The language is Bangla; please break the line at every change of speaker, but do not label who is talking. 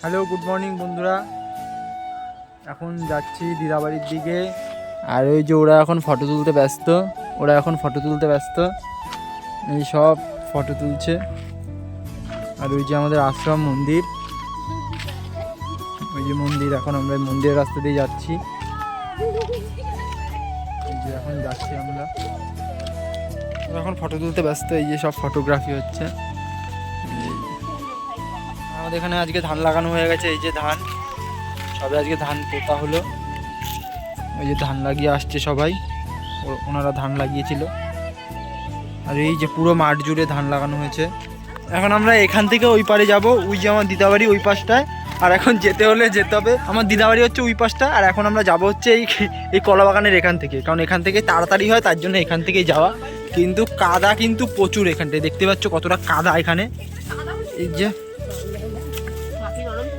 হ্যালো, গুড মর্নিং বন্ধুরা। এখন যাচ্ছি দিদাবাড়ির দিকে। আর ওই যে ওরা এখন ফটো তুলতে ব্যস্ত। ওরা এখন ফটো তুলতে ব্যস্ত। এই সব ফটো তুলছে। আর ওই যে আমাদের আশ্রম মন্দির। ওই যে মন্দির, এখন আমরা মন্দিরের রাস্তা দিয়ে যাচ্ছি। যে এখন যাচ্ছি আমরা। ওরা এখন ফটো তুলতে ব্যস্ত। এই যে সব ফটোগ্রাফি হচ্ছে। আমাদের এখানে আজকে ধান লাগানো হয়ে গেছে, এই যে ধান। সবে আজকে ধান পোতা হলো। ওই যে ধান লাগিয়ে আসছে সবাই। ওনারা ধান লাগিয়েছিল। আর এই যে পুরো মাঠ জুড়ে ধান লাগানো হয়েছে। এখন আমরা এখান থেকে ওই পারে যাব, ওই যে আমার দিদাবাড়ি ওই পাশটায়। আর এখন যেতে হলে যেতে হবে। আমার দিদাবাড়ি হচ্ছে ওই পাশটা, আর এখন আমরা যাব হচ্ছে এই এই কলা বাগানের এখান থেকে। কারণ এখান থেকে তাড়াতাড়ি হয়, তার জন্য এখান থেকেই যাওয়া। কিন্তু কাদা কিন্তু প্রচুর এখানটায়। দেখতে পাচ্ছ কতটা কাদা এখানে। এই যে starting early.